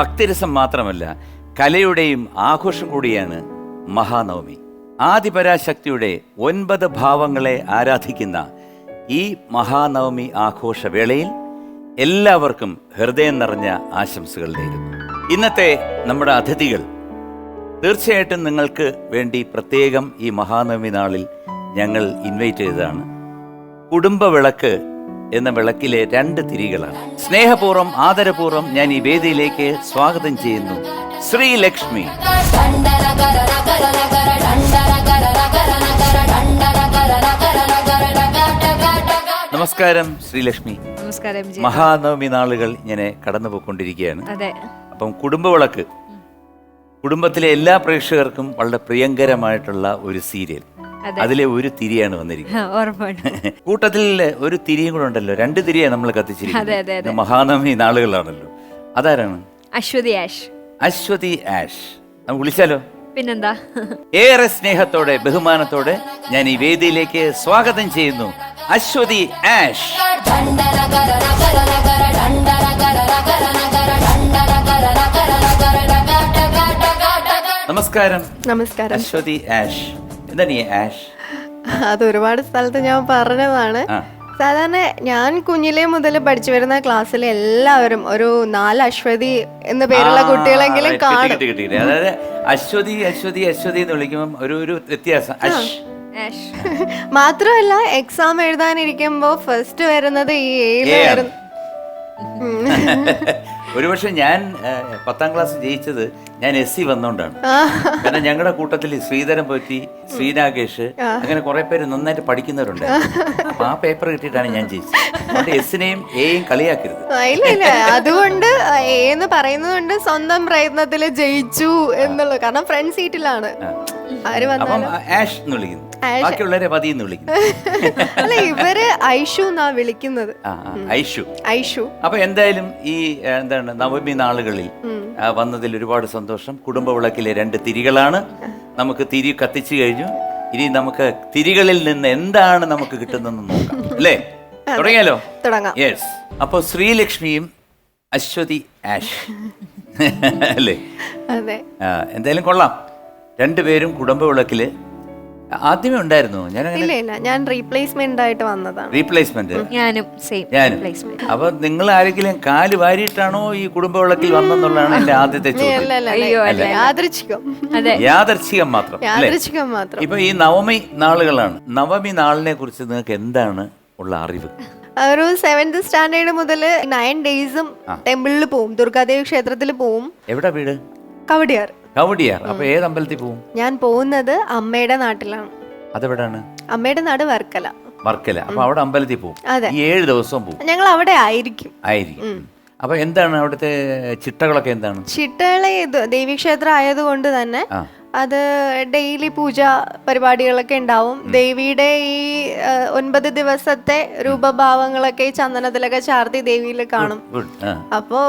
ഭക്തിരസം മാത്രമല്ല കലയുടെയും ആഘോഷം കൂടിയാണ് മഹാനവമി. ആദിപരാശക്തിയുടെ ഒൻപത് ഭാവങ്ങളെ ആരാധിക്കുന്ന ഈ മഹാനവമി ആഘോഷവേളയിൽ എല്ലാവർക്കും ഹൃദയം നിറഞ്ഞ ആശംസകൾ നേരുന്നു. ഇന്നത്തെ നമ്മുടെ അതിഥികൾ തീർച്ചയായിട്ടും നിങ്ങൾക്ക് വേണ്ടി പ്രത്യേകം ഈ മഹാനവമി നാളിൽ ഞങ്ങൾ ഇൻവൈറ്റ് ചെയ്തതാണ്. കുടുംബ വിളക്ക് എന്ന വിളക്കിലെ രണ്ട് തിരികളാണ്. സ്നേഹപൂർവം ആദരപൂർവം ഞാൻ ഈ വേദിയിലേക്ക് സ്വാഗതം ചെയ്യുന്നു. ശ്രീലക്ഷ്മി. നമസ്കാരം ശ്രീലക്ഷ്മി. നമസ്കാരം മഹാനവമി നാളുകൾ ഇങ്ങനെ കടന്നുപോയിക്കൊണ്ടിരിക്കുകയാണ്. അതെ. അപ്പം കുടുംബവിളക്ക് കുടുംബത്തിലെ എല്ലാ പ്രേക്ഷകർക്കും വളരെ പ്രിയങ്കരമായിട്ടുള്ള ഒരു സീരിയൽ. അതിലെ ഒരു തിരിയാണ് വന്നിരിക്കുന്നത്. കൂട്ടത്തിൽ ഒരു തിരിയും കൂടെ ഉണ്ടല്ലോ. രണ്ട് തിരിയാണ് നമ്മൾ കത്തിച്ചിരിക്കുന്നത്. മഹാനവമി നാളുകളാണല്ലോ. അതാരാണ്? അശ്വതി ആഷ്. അശ്വതി ആഷ്. നമുക്ക് വിളിച്ചാലോ? പിന്നെന്താ? ഏറെ സ്നേഹത്തോടെ ബഹുമാനത്തോടെ ഞാൻ ഈ വേദിയിലേക്ക് സ്വാഗതം ചെയ്യുന്നു. അശ്വതി ആഷ്. നമസ്കാരം. നമസ്കാരം. അശ്വതി ആഷ്. എന്താണ് ഈ ആഷ്? അത് ഒരുപാട് സ്ഥലത്ത് ഞാൻ പറഞ്ഞതാണ്. സാധാരണ ഞാൻ കുഞ്ഞിലേ മുതൽ പഠിച്ചു വരുന്ന ക്ലാസ്സിൽ എല്ലാവരും ഒരു നാല് അശ്വതി എന്ന പേരുള്ള കുട്ടികളെങ്കിലും കാണും. അതായത് അശ്വതി അശ്വതി അശ്വതി എന്ന് വിളിക്കുമ്പോൾ ഒരു ഒരു വ്യത്യാസം. മാത്രമല്ല എക്സാം എഴുതാനിരിക്കുമ്പോ ഫസ്റ്റ് വരുന്നത് ഈ ഏയിലായിരുന്നു ഒരുപക്ഷെ ഞാൻ ഏ, പത്താം ക്ലാസ് ജയിച്ചത് ഞാൻ എസ് സി വന്നോണ്ടാണ്. കാരണം ഞങ്ങളുടെ കൂട്ടത്തിൽ ശ്രീധരൻ പോറ്റി ശ്രീനാഗേഷ് അങ്ങനെ കുറെ പേര് നന്നായിട്ട് പഠിക്കുന്നവരുണ്ട്. അപ്പൊ ആ പേപ്പർ കിട്ടിയിട്ടാണ് ഞാൻ ജയിച്ചത്. അതുകൊണ്ട് എസിനെയും എയും കളിയാക്കരുത്. ആ, ഇല്ല ഇല്ല. അതുകൊണ്ട് എന്ന് പറയുന്നത് കൊണ്ട് സ്വന്തം പ്രയത്നത്തിൽ ജയിച്ചു എന്നുള്ളത് കാരണം ഫ്രണ്ട് സീറ്റിലാണ്. ആര് അപ്പം വന്നാലും ആഷ് എന്ന് വിളിക്കുന്നു. ബാക്കിയുള്ളവരെ പതിയെന്ന് വിളിക്കുന്നു. അല്ല ഇവർ ഐഷു എന്നാ വിളിക്കുന്നത്. ആ ആ, ഐഷു. ഐഷു. അപ്പൊ എന്തായാലും ഈ ഏ, എന്താണ് നവമി നാളുകളിൽ ആ, വന്നതിൽ ഒരുപാട് സന്തോഷം. കുടുംബ വിളക്കിലെ രണ്ട് തിരികളാണ്. നമുക്ക് തിരി കത്തിച്ചു കഴിഞ്ഞു. ഇനി നമുക്ക് തിരികളിൽ നിന്ന് എന്താണ് നമുക്ക് കിട്ടുന്നതെന്ന് നോക്കാം. അല്ലേ? തുടങ്ങിയാലോ? തുടങ്ങാം. യെസ് അപ്പോൾ ശ്രീലക്ഷ്മിയും അശ്വതി ആഷ്. അല്ലേ? അതെ. ആ, എന്തായാലും കൊള്ളാം. രണ്ടുപേരും കുടുംബ വിളക്കിൽ ആദ്യമേ ഉണ്ടായിരുന്നു. ഞാൻ ഇല്ല ഇല്ല. ഞാൻ റീപ്ലേസ്മെന്റ് ആയിട്ട് വന്നതാണ്. റീപ്ലേസ്മെന്റ് ഞാനും സെയിം ഞാനും. പ്ലേസ്മെന്റ് അപ്പൊ നിങ്ങൾ ആരെങ്കിലും കാൽ വാരിയിട്ടാണോ ഈ കുടുംബ വിളക്കിൽ വന്നെന്നുള്ളതാണ് എന്റെ ആദ്യത്തെ ചോദ്യം. അല്ല അല്ല. യാദൃച്ഛികം. അതെ. യാദർച്ഛികം മാത്രം അല്ലേ? മാത്രം. ഇപ്പൊ ഈ നവമി നാളുകളാണ്. നവമി നാളിനെ കുറിച്ച് നിങ്ങൾക്ക് എന്താണ് ഉള്ള അറിവ്? ഒരു സെവൻത് സ്റ്റാൻഡേർഡ് മുതൽ നയൻ ഡേയ്സും ടെമ്പിളിൽ പോവും ദുർഗാദേവി ക്ഷേത്രത്തിൽ പോവും. എവിടെ വീട്? കവടിയാർ. കവടിയാർ. അപ്പൊ ഏത് അമ്പലത്തിൽ പോകും ഞാൻ പോകുന്നത് അമ്മയുടെ നാട്ടിലാണ്. അതെവിടാണ്? അമ്മയുടെ നാട് വർക്കല. വർക്കല. അപ്പൊ അവിടെ അമ്പലത്തിൽ പോകും. ഈ ഏഴ് ദിവസം പോകും ഞങ്ങൾ അവിടെ ആയിരിക്കും. ആയിരിക്കും. അപ്പൊ എന്താണ് അവിടുത്തെ ചിട്ടകളൊക്കെ എന്താണ്? ചിട്ടകളെ ദേവീക്ഷേത്രം ആയതുകൊണ്ട് തന്നെ. അത് ഡെയിലി പൂജ പരിപാടികളൊക്കെ ഉണ്ടാവും. ദേവിയുടെ ഈ ഒൻപത് ദിവസത്തെ രൂപഭാവങ്ങളൊക്കെ ഈ ചന്ദനത്തിലൊക്കെ ചാർത്തി ദേവിയിൽ കാണും. അപ്പോ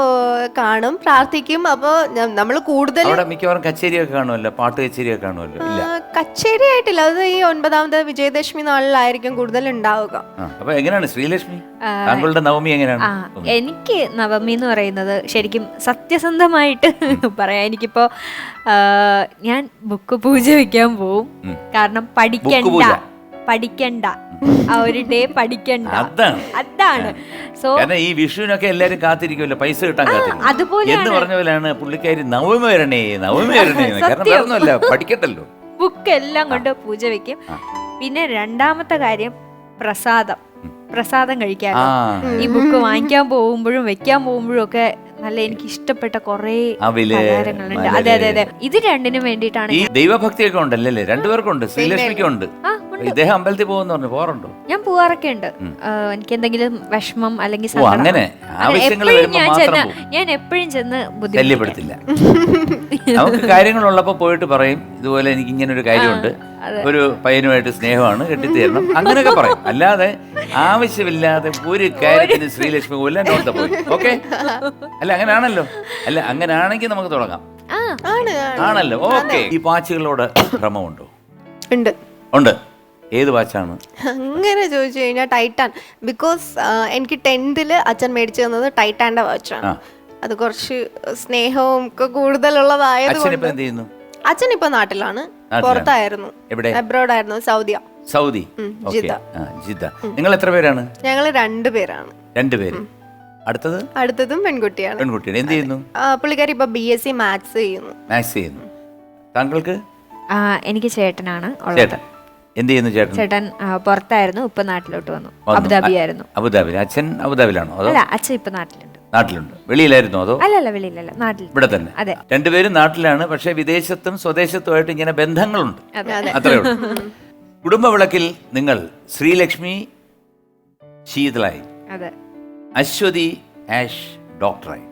കാണും പ്രാർത്ഥിക്കും. അപ്പോ നമ്മൾ കൂടുതൽ അവിടെ മിക്കവാറും കച്ചേരിയൊക്കെ കാണുമല്ലോ? പാട്ട് കച്ചേരിയൊക്കെ കാണുമല്ലോ? ഇല്ല. കച്ചേരി ആയിട്ടില്ല. അത് ഈ ഒൻപതാമത് വിജയദശമി നാളിലായിരിക്കും കൂടുതൽ ഉണ്ടാവുക. അപ്പൊ എങ്ങനെയാണ്? ശ്രീലക്ഷ്മി? താങ്കളുടെ നവമി എങ്ങനെയാണ്? എനിക്ക് നവമി എന്ന് പറയുന്നത് ശരിക്കും സത്യസന്ധമായിട്ട് പറയാം. എനിക്കിപ്പോ ഞാൻ ബുക്ക് പൂജ വെക്കാൻ പോവും. കാരണം പഠിക്കണ്ട. പഠിക്കണ്ട. ആ ഒരു ഡേ പഠിക്കണ്ട. അതാണ്. സോ ഈ വിഷുവിനൊക്കെ എല്ലാരും കാത്തിരിക്കുമല്ലോ പൈസ കിട്ടാൻ അതുപോലെ. എന്ന് പറഞ്ഞ പോലെയാണ് പുള്ളിക്കാരി നവമി വരണേ നവമി വരണേ. കാരണം പഠിക്കട്ടല്ലോ. ബുക്ക് എല്ലാം കൊണ്ട് പൂജ വെക്കും. പിന്നെ രണ്ടാമത്തെ കാര്യം പ്രസാദം. പ്രസാദം കഴിക്കാൻ ഈ ബുക്ക് വാങ്ങിക്കാൻ പോകുമ്പോഴും വെക്കാൻ പോകുമ്പോഴും ഒക്കെ നല്ല എനിക്ക് ഇഷ്ടപ്പെട്ട കുറേ അവിൽ, പലഹാരങ്ങളുണ്ട്. അതെ അതെ അതെ. ഇത് രണ്ടിനും വേണ്ടിട്ടാണ് ഈ ദൈവഭക്തിയൊക്കെ ഉണ്ടല്ലേ രണ്ടുപേർക്കുണ്ട് ശ്രീലക്ഷ്മിക്കും ഉണ്ട്. ആ ഉണ്ട്. ഇദ്ദേഹം അമ്പലത്തിൽ പറഞ്ഞു. പോറുണ്ടോ ഞാൻ പോവാറൊക്കെ ഉണ്ട്. എനിക്ക് എന്തെങ്കിലും വിഷമം അല്ലെങ്കിൽ ഓ സങ്കടം. അങ്ങനെ. ആവശ്യങ്ങൾ എപ്പോഴും വരുമ്പോ ഞാൻ മാത്രം ചെന്ന് പോകും. ഞാൻ എപ്പോഴും ചെന്ന് ബുദ്ധിമുട്ടില്ല ശല്യപ്പെടുത്തില്ല. നമുക്ക് കാര്യങ്ങളുള്ളപ്പോ പോയിട്ട് പറയും. ഇതുപോലെ എനിക്ക് ഇങ്ങനെ ഒരു കാര്യമുണ്ട് ഒരു പയ്യനുമായിട്ട് സ്നേഹമാണ് കെട്ടിത്തീരണം. അങ്ങനെയൊക്കെ പറയും. അല്ലാതെ ആവശ്യമില്ലാതെ ഒരു കാര്യത്തിന് ശ്രീലക്ഷ്മി കൊല്ലാൻ നോട്ട പോയി. ഓക്കെ? അല്ല അങ്ങനെയാണല്ലോ അല്ല അങ്ങനെയാണെങ്കിൽ നമുക്ക് തുടങ്ങാം. ആണല്ലോ. ഓക്കെ. ഈ പാച്ചുകളോട് ഭ്രമമുണ്ടോ? ഉണ്ട്. ഉണ്ട്. ഏത് വാച്ചാണ്? അങ്ങനെ ചോദിച്ചു കഴിഞ്ഞാൽ ടൈറ്റാൻ. ബിക്കോസ് എനിക്ക് ടെൻത്തിൽ അച്ഛൻ മേടിച്ചു തന്നത് ടൈറ്റാന്റെ വാച്ചാണ്. അത് കുറച്ച് സ്നേഹവും ഒക്കെ കൂടുതലുള്ളതായത് അച്ഛൻ ഇപ്പൊ നാട്ടിലാണ്. പുറത്തായിരുന്നു. എവിടെ? അബ്രോഡ് ആയിരുന്നു. സൗദിയ. സൗദി. ഓക്കെ. ജിദ്ദ. ആ ജിദ്ദ നിങ്ങൾ എത്ര പേരാണ്? ഞങ്ങൾ രണ്ടുപേരാണ് രണ്ടുപേര് അടുത്തത്? അടുത്തതും പെൺകുട്ടിയാണ്. പെൺകുട്ടിയാണ്. എന്ത് ചെയ്യുന്നു? ആ, പുള്ളിക്കാരി ഇപ്പൊ ബി എസ് സി മാത്സ് ചെയ്യുന്നു. മാത്സ് ചെയ്യുന്നു. താങ്കൾക്ക്? ആ, എനിക്ക് ചേട്ടനാണ് ഉള്ളത്. ചേട്ടൻ. എന്ത് ചെയ്യുന്നു ചേട്ടൻ? ചേട്ടൻ ആ, പുറത്തായിരുന്നു ഇപ്പൊ നാട്ടിലോട്ട് വന്നു. വന്നു. അബുദാബി ആയിരുന്നു. അബുദാബി അച്ഛൻ അബുദാബിലാണോ അതോ? അല്ല അച്ഛൻ ഇപ്പൊ നാട്ടിലുണ്ട്. നാട്ടിലുണ്ട്. വെളിയിലായിരുന്നോ അതോ? അല്ലല്ല വെളിയിലല്ല നാട്ടിൽ. ഇവിടെ തന്നെ. അതെ. രണ്ടുപേരും നാട്ടിലാണ് പക്ഷെ വിദേശത്തും സ്വദേശത്തുമായിട്ട് ഇങ്ങനെ ബന്ധങ്ങളുണ്ട്. അത്രേ ഉള്ളൂ. കുടുംബ വിളക്കിൽ നിങ്ങൾ ശ്രീലക്ഷ്മി ശീതളായി. അശ്വതി ആഷ് ഡോക്ടറായി.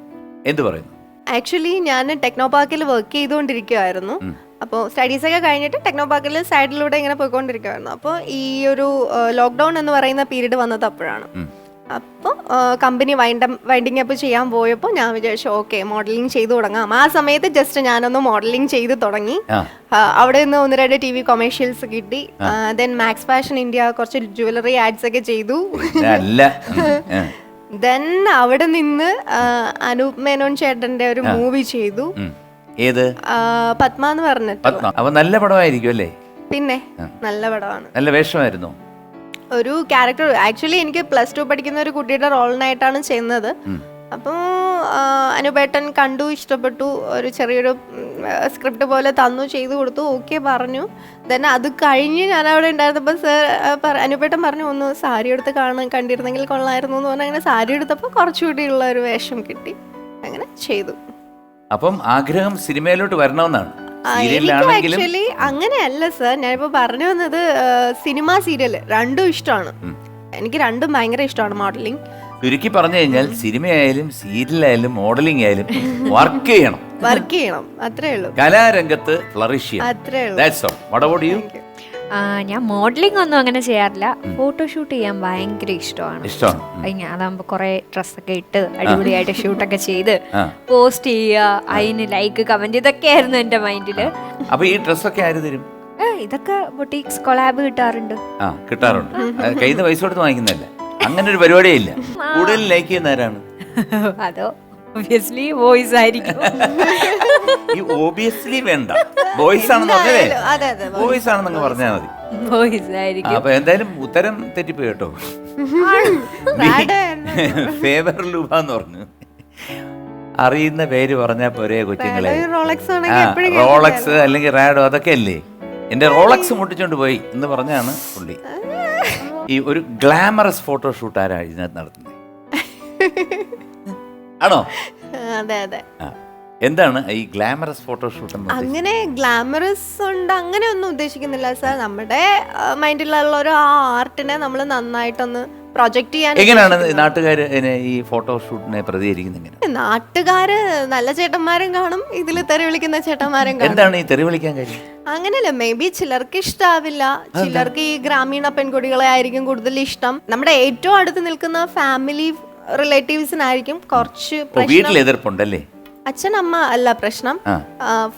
എന്ത് പറയുന്നു? ആക്ച്വലി ഞാൻ ടെക്നോ പാർക്കിൽ വർക്ക് ചെയ്തുകൊണ്ടിരിക്കുവായിരുന്നു. അപ്പോൾ സ്റ്റഡീസ് ഒക്കെ കഴിഞ്ഞിട്ട് ടെക്നോ പാർക്കിൽ സൈഡിലൂടെ ഇങ്ങനെ പോയിക്കൊണ്ടിരിക്കുവായിരുന്നു. അപ്പോൾ ഈ ഒരു ലോക്ക്ഡൗൺ എന്ന് പറയുന്ന പീരീഡ് വന്നത് അപ്പോഴാണ്. അപ്പോൾ കമ്പനി വൈൻഡ് വൈൻഡിങ് അപ്പ് ചെയ്യാൻ പോയപ്പോൾ ഞാൻ വിചാരിച്ചു ഓക്കെ മോഡലിംഗ് ചെയ്തു തുടങ്ങാം. ആ സമയത്ത് ജസ്റ്റ് ഞാനൊന്ന് മോഡലിംഗ് ചെയ്ത് തുടങ്ങി. അവിടെ നിന്ന് ഒന്ന് രണ്ട് ടി വി കൊമേഴ്ഷ്യൽസ് കിട്ടി. ദെൻ മാക്സ് ഫാഷൻ ഇന്ത്യ കുറച്ച് ജുവലറി ആഡ്സ് ഒക്കെ ചെയ്തു. ദെൻ അവിടെ നിന്ന് അനൂപ് മേനോൻ ചേട്ടന്റെ ഒരു മൂവി ചെയ്തു. ഏത്? പത്മ എന്ന് പറഞ്ഞിട്ട്. നല്ല പടമായിരിക്കും അല്ലേ? പിന്നെ നല്ല പടമാണ്. നല്ല വേഷമായിരുന്നു. ഒരു ക്യാരക്ടർ ആക്ച്വലി എനിക്ക് പ്ലസ് ടു പഠിക്കുന്ന ഒരു കുട്ടിയുടെ റോളിനായിട്ടാണ് ചെയ്യുന്നത്. അപ്പോൾ അനുപേട്ടൻ കണ്ടു ഇഷ്ടപ്പെട്ടു ഒരു ചെറിയൊരു സ്ക്രിപ്റ്റ് പോലെ തന്നു ചെയ്തു കൊടുത്തു ഓക്കെ പറഞ്ഞു. ദെൻ അത് കഴിഞ്ഞ് ഞാൻ അവിടെ ഉണ്ടായിരുന്നപ്പോൾ സർ അനുപേട്ടൻ പറഞ്ഞു ഒന്ന് സാരി എടുത്ത് കാണാൻ കണ്ടിരുന്നെങ്കിൽ കൊള്ളായിരുന്നു എന്ന് പറഞ്ഞാൽ അങ്ങനെ സാരി എടുത്തപ്പോൾ കുറച്ചുകൂടി ഉള്ള ഒരു വേഷം കിട്ടി. അങ്ങനെ ചെയ്തു. അപ്പം ആഗ്രഹം സിനിമയിലോട്ട് വരണമെന്നാണ്. സീരിയലിലാണെങ്കിലും ആക്ച്വലി അങ്ങനെയല്ല സർ. ഞാനിപ്പോ പറഞ്ഞു വന്നത് സിനിമ സീരിയൽ രണ്ടും ഇഷ്ടമാണ്. എനിക്ക് രണ്ടും ഭയങ്കര ഇഷ്ടമാണ് മോഡലിംഗ്. ചുരുക്കി പറഞ്ഞു കഴിഞ്ഞാൽ സിനിമയായാലും സീരിയലായാലും മോഡലിംഗ് ആയാലും വർക്ക് ചെയ്യണം. വർക്ക് ചെയ്യണം. അത്രേ ഉള്ളൂ. കലാരംഗത്ത് ഫ്ലറിഷ് ചെയ്യണം. അത്രേ ഉള്ളൂ. That's all what about you? ആ, ഞാൻ മോഡലിംഗ് ഒന്നും അങ്ങനെ ചെയ്യാറില്ല. ഫോട്ടോഷൂട്ട് ചെയ്യാൻ ഭയങ്കര ഇഷ്ടമാണ്. ഇഷ്ടമാണ്. അതിന് അതാകുമ്പോ കുറെ ഡ്രസ്സൊക്കെ ഇട്ട് അടിപൊളിയായിട്ട് ഷൂട്ടൊക്കെ ചെയ്ത് പോസ്റ്റ് ചെയ്യുക അതിന് ലൈക്ക് കമന്റ് ഇതൊക്കെ ആയിരുന്നു എന്റെ മൈൻഡിൽ അപ്പൊ ഈ ഡ്രസ്സൊക്കെ ആര് തരും? ഇതൊക്കെ ബൊട്ടീക്സ് കൊളാബ് കിട്ടാറുണ്ട്. ആ കിട്ടാറുണ്ട്. കയ്യിൽ നിന്ന് പൈസ കൊടുത്ത് വാങ്ങിക്കുന്നതല്ല? അങ്ങനെ ഒരു പരിപാടിയില്ല കൂടുതൽ ലൈക്ക് ചെയ്യുന്ന ആരാണ്? അതോ? ഒബിയസ്ലി വോയിസ് ആയിരിക്കും. ഈ ഒബിയസ്ലി വേണ്ട. ബോയ്സ് ആണെന്ന് പറഞ്ഞല്ലേ? അതെ അതെ ബോയ്സ് ആണെന്നങ്ങ് പറഞ്ഞാൽ മതി. വോയിസ് ആയിരിക്കും. അപ്പൊ എന്തായാലും ഉത്തരം തെറ്റിപ്പോയി കേട്ടോ ഫേവർ ലൂബ എന്ന് പറഞ്ഞു. അറിയുന്ന പേര് പറഞ്ഞാൽ പോരെ കൊച്ചുങ്ങളെ. റോളക്സ് ആണെങ്കിൽ എപ്പോഴും റോളക്സ് അല്ലെങ്കിൽ റാഡോ അതൊക്കെ അല്ലേ? എന്റെ റോളക്സ് മുട്ടിച്ചോണ്ട് പോയി എന്ന് പറഞ്ഞാണ് പുള്ളി. ഈ ഒരു ഗ്ലാമറസ് ഫോട്ടോഷൂട്ട് ആരാ ഇതിനകത്ത് നടത്തുന്നത് ആണോ? അതെ അതെ. എന്താണ് ഈ ഗ്ലാമറസ് ഫോട്ടോഷൂട്ട് അങ്ങനെ ഗ്ലാമറസ് ഉണ്ട് അങ്ങനെ ഒന്നും ഉദ്ദേശിക്കുന്നില്ല സാർ. നമ്മുടെ മൈൻഡിലുള്ള ഒരു ആർട്ടിനെ നമ്മൾ നന്നായിട്ടൊന്ന് പ്രൊജക്ട് ചെയ്യാൻ എങ്ങനെയാണ് നാട്ടുകാർ ഈ ഫോട്ടോഷൂട്ടിനെ പ്രതികരിക്കുന്നത് നാട്ടുകാര് നല്ല ചേട്ടന്മാരും കാണും ഇതിൽ തെറി വിളിക്കുന്ന ചേട്ടന്മാരും കാണും. എന്താണ് ഈ തെറി വിളിക്കാൻ കാര്യം? അങ്ങനെയല്ല മേ ബി ചിലർക്ക് ഇഷ്ടാവില്ല. ചിലർക്ക് ഈ ഗ്രാമീണ പെൺകുട്ടികളെ ആയിരിക്കും കൂടുതൽ ഇഷ്ടം. നമ്മുടെ ഏറ്റവും അടുത്ത് നിൽക്കുന്ന ഫാമിലി റിലേറ്റീവ്സിനായിരിക്കും കുറച്ച് വീട്ടിൽ എതിർപ്പുണ്ടല്ലേ? അച്ഛൻ അമ്മ അല്ല പ്രശ്നം.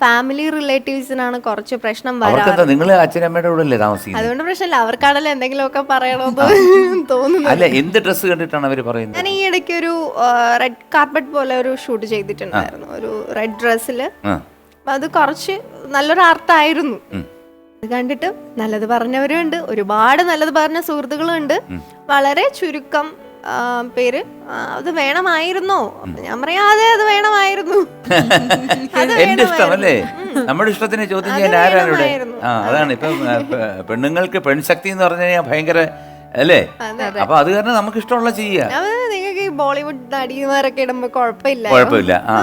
ഫാമിലി റിലേറ്റീവ്സിനാണ് കുറച്ച് പ്രശ്നം വരാറ്. നിങ്ങൾ അച്ഛനമ്മയുടെ കൂടെ താമസിക്കുന്നത്? അതുകൊണ്ട് പ്രശ്നമില്ല. അവർക്കാണല്ലോ എന്തെങ്കിലുമൊക്കെ പറയണമെന്ന് തോന്നുന്നു അല്ല എന്ത് ഡ്രസ്സ് കണ്ടിട്ടാണ് അവർ പറയുന്നത്? ഞാൻ ഈ ഇടയ്ക്ക് ഒരു റെഡ് കാർപ്പറ്റ് പോലെ ഒരു ഷൂട്ട് ചെയ്തിട്ടുണ്ടായിരുന്നു. ഒരു റെഡ് ഡ്രസ്സിൽ അത് കുറച്ച് നല്ലൊരു ആർട്ടായിരുന്നു. അത് കണ്ടിട്ട് നല്ലത് പറഞ്ഞവരും ഉണ്ട് ഒരുപാട് നല്ലത് പറഞ്ഞ സുഹൃത്തുക്കളുണ്ട്. വളരെ ചുരുക്കം പേര്? അത് വേണമായിരുന്നോ? ഞാൻ പറയാം അതെ അത് വേണമായിരുന്നു എന്റെ ഇഷ്ടം അല്ലേ? നമ്മുടെ ഇഷ്ടത്തിന് ചോദ്യം ചെയ്യാൻ ആരാണ് ഇവിടെ? ആ അതാണ് ഇപ്പം പെണ്ണുങ്ങൾക്ക് പെൺശക്തി എന്ന് പറഞ്ഞു കഴിഞ്ഞാൽ ഭയങ്കര അല്ലേ? അപ്പൊ അത് കാരണം നമുക്ക് ഇഷ്ടമുള്ള നിങ്ങൾക്ക് ഈ ബോളിവുഡ് നടിമാരൊക്കെ ഇടുമ്പോ കുഴപ്പമില്ല കുഴപ്പമില്ല ആ.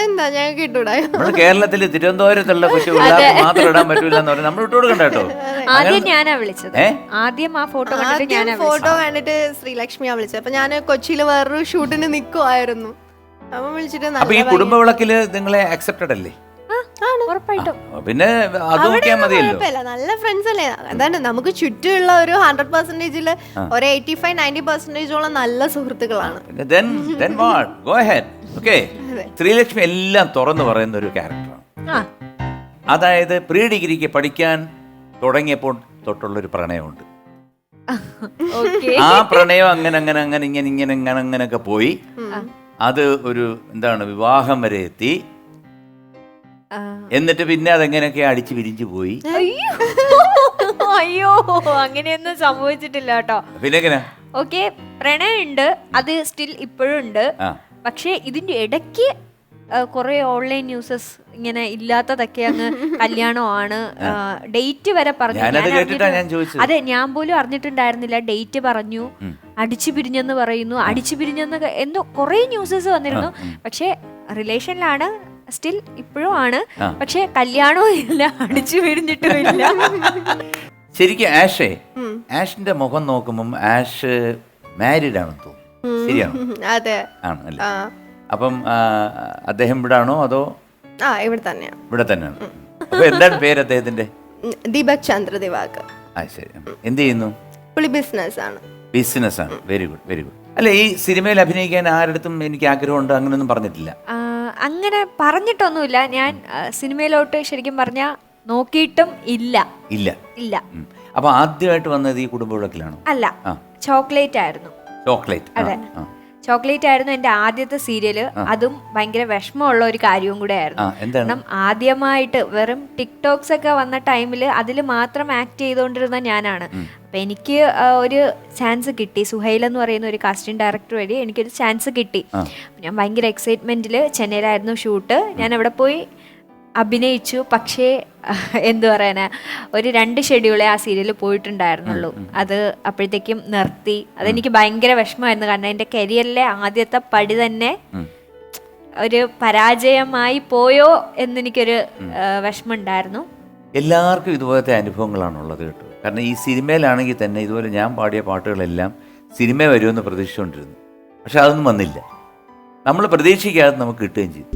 എന്താ ഞങ്ങൾക്ക് ഇട്ടൂടായോ നമ്മൾ കേരളത്തിൽ തിരുവനന്തപുരത്തുള്ള കൊച്ചു പിള്ളേർക്ക് മാത്രം ഇടാൻ പറ്റൂല എന്ന് പറഞ്ഞാൽ നമ്മൾ ഇട്ട് കൊടുക്കണ്ട കേട്ടോ ആദ്യം ഞാനാ വിളിച്ചത്. ഏ? ആദ്യം ആ ഫോട്ടോ കണ്ടിട്ട് ഞാനാ ഫോട്ടോ കണ്ടിട്ട് ശ്രീലക്ഷ്മിയാ വിളിച്ചത്. അപ്പൊ ഞാൻ കൊച്ചിയിൽ വേറൊരു ഷൂട്ടിന് നിക്കുവായിരുന്നു. അപ്പൊ വിളിച്ചിട്ട് അപ്പൊ ഈ നല്ല കുടുംബ വിളക്കിൽ നിങ്ങളെ അക്സെപ്റ്റഡ് അല്ലേ. ഉറപ്പായിട്ടും. പിന്നെ അത് നോക്കിയാൽ മതിയല്ലോ. കുഴപ്പമില്ല. നല്ല ഫ്രണ്ട്സ് അല്ലേ? അതാണ് നമുക്ക് ചുറ്റുമുള്ള ഒരു ഹൺഡ്രഡ് പെർസെന്റേജിൽ ഒരു എയ്റ്റി ഫൈവ് നയന്റി പെർസെന്റേജോളം നല്ല സുഹൃത്തുക്കളാണ്. പിന്നെ then then what? Go ahead. Okay Sreelakshmi എല്ലാം തുറന്നു പറയുന്ന ഒരു ക്യാരക്ടറാണ് ആ. അതായത് പ്രീ ഡിഗ്രിക്ക് പഠിക്കാൻ തുടങ്ങിയപ്പോൾ തൊട്ടുള്ള ഒരു പ്രണയമുണ്ട്. ഓക്കെ ആ പ്രണയം അങ്ങനെ അങ്ങനെ അങ്ങനെ ഇങ്ങനെ ഇങ്ങനെ അങ്ങനെ അങ്ങനെയൊക്കെ പോയി. അത് ഒരു എന്താണ് വിവാഹം വരെ എത്തി. എന്നിട്ട് പിന്നെ അതെങ്ങനെയൊക്കെ അടിച്ചു പിരിഞ്ഞു പോയി. അയ്യോ. അങ്ങനെയൊന്നും സംഭവിച്ചിട്ടില്ല കേട്ടോ. പിന്നെ എങ്ങനെ? ഓക്കെ പ്രണയുണ്ട് അത് സ്റ്റിൽ ഇപ്പോഴും ഉണ്ട്. ആ. പക്ഷേ ഇതിന്റെ ഇടയ്ക്ക് കുറെ ഓൺലൈൻ ന്യൂസസ് ഇങ്ങനെ ഇല്ലാത്തതൊക്കെ അങ്ങ് കല്യാണമാണ്. ഡേറ്റ് വരെ പറഞ്ഞു. ഞാനത് ഞാൻ കേട്ടിട്ടാ അറിഞ്ഞിട്ട്- ഞാൻ ചോദിച്ചത്. അതെ ഞാൻ പോലും അറിഞ്ഞിട്ടുണ്ടായിരുന്നില്ല. ഡേറ്റ് പറഞ്ഞു. അടിച്ചു പിരിഞ്ഞെന്ന് പറയുന്നു. അടിച്ചു പിരിഞ്ഞെന്ന് ക- എന്തോ കുറെ ന്യൂസസ് വന്നിരുന്നു. പക്ഷേ റിലേഷനിലാണ് സ്റ്റിൽ ഇപ്പോഴും ആണ്. പക്ഷെ കല്യാണവും ഇല്ല അടിച്ചു പിരിഞ്ഞിട്ടും ഇല്ല. ശരിക്കും ആഷേ ആഷിന്റെ മുഖം നോക്കുമ്പം ആഷ് മാരീഡ് ആണെന്ന് തോന്നുന്നു. ശരിയാണോ? അതെ. ആണ് അല്ലേ? അപ്പം അദ്ദേഹം ഇവിടെ ആണോ അതോ? ആ ഇവിടെ തന്നെയാണ് ഇവിടെ തന്നെയാണ്. അപ്പൊ എന്താണ് പേര് അദ്ദേഹത്തിന്റെ? ദീപക് ചന്ദ്ര ദിവാകർ. ആ ശരി. എന്ത് ചെയ്യുന്നു? പുള്ളി ബിസിനസ് ആണ്. ബിസിനസ് ആണ്. വെരി ഗുഡ് വെരി ഗുഡ് അല്ല ഈ സിനിമയിൽ അഭിനയിക്കാൻ ആരുടെ എനിക്ക് ആഗ്രഹമുണ്ട് അങ്ങനെയൊന്നും പറഞ്ഞിട്ടില്ല. അങ്ങനെ പറഞ്ഞിട്ടൊന്നുമില്ല. ഞാൻ സിനിമയിലോട്ട് ശരിക്കും പറഞ്ഞ നോക്കിയിട്ടും ഇല്ല. ഇല്ല. ഇല്ല. അപ്പൊ ആദ്യമായിട്ട് വന്നത് ഈ കുടുംബ വിളക്കിലാണോ അല്ല. ചോക്ലേറ്റ് ആയിരുന്നു ചോക്ലേറ്റ്. അതെ. ചോക്ലേറ്റ് ആയിരുന്നു എന്റെ ആദ്യത്തെ സീരിയൽ അതും ഭയങ്കര വിഷമമുള്ള ഒരു കാര്യവും കൂടെ ആയിരുന്നു. കാരണം ആദ്യമായിട്ട് വെറും ടിക്ടോക്സ് ഒക്കെ വന്ന ടൈമിൽ അതിൽ മാത്രം ആക്ട് ചെയ്തുകൊണ്ടിരുന്ന ഞാനാണ്. അപ്പൊ എനിക്ക് ഒരു ചാൻസ് കിട്ടി. സുഹൈൽ എന്ന് പറയുന്ന ഒരു കാസ്റ്റിംഗ് ഡയറക്ടർ വഴി എനിക്കൊരു ചാൻസ് കിട്ടി. ഞാൻ ഭയങ്കര എക്സൈറ്റ്മെന്റിൽ ചെന്നൈയിലായിരുന്നു ഷൂട്ട്. ഞാൻ അവിടെ പോയി അഭിനയിച്ചു. പക്ഷേ എന്തു പറയാനാ ഒരു രണ്ട് ഷെഡ്യൂളെ ആ സീരിയൽ പോയിട്ടുണ്ടായിരുന്നുള്ളൂ. അത് അപ്പോഴത്തേക്കും നിർത്തി. അതെനിക്ക് ഭയങ്കര വിഷമമായിരുന്നു. കാരണം എന്റെ കരിയറിലെ ആദ്യത്തെ പടി തന്നെ ഒരു പരാജയമായി പോയോ എന്നെനിക്കൊരു വിഷമം ഉണ്ടായിരുന്നു എല്ലാവർക്കും ഇതുപോലത്തെ അനുഭവങ്ങളാണുള്ളത് കേട്ടോ. കാരണം ഈ സിനിമയിലാണെങ്കിൽ തന്നെ ഇതുപോലെ ഞാൻ പാടിയ പാട്ടുകളെല്ലാം സിനിമ വരുമെന്ന് പ്രതീക്ഷിച്ചുകൊണ്ടിരുന്നു. പക്ഷെ അതൊന്നും വന്നില്ല. നമ്മൾ പ്രതീക്ഷിക്കാതെ നമുക്ക് കിട്ടുകയും ചെയ്തു.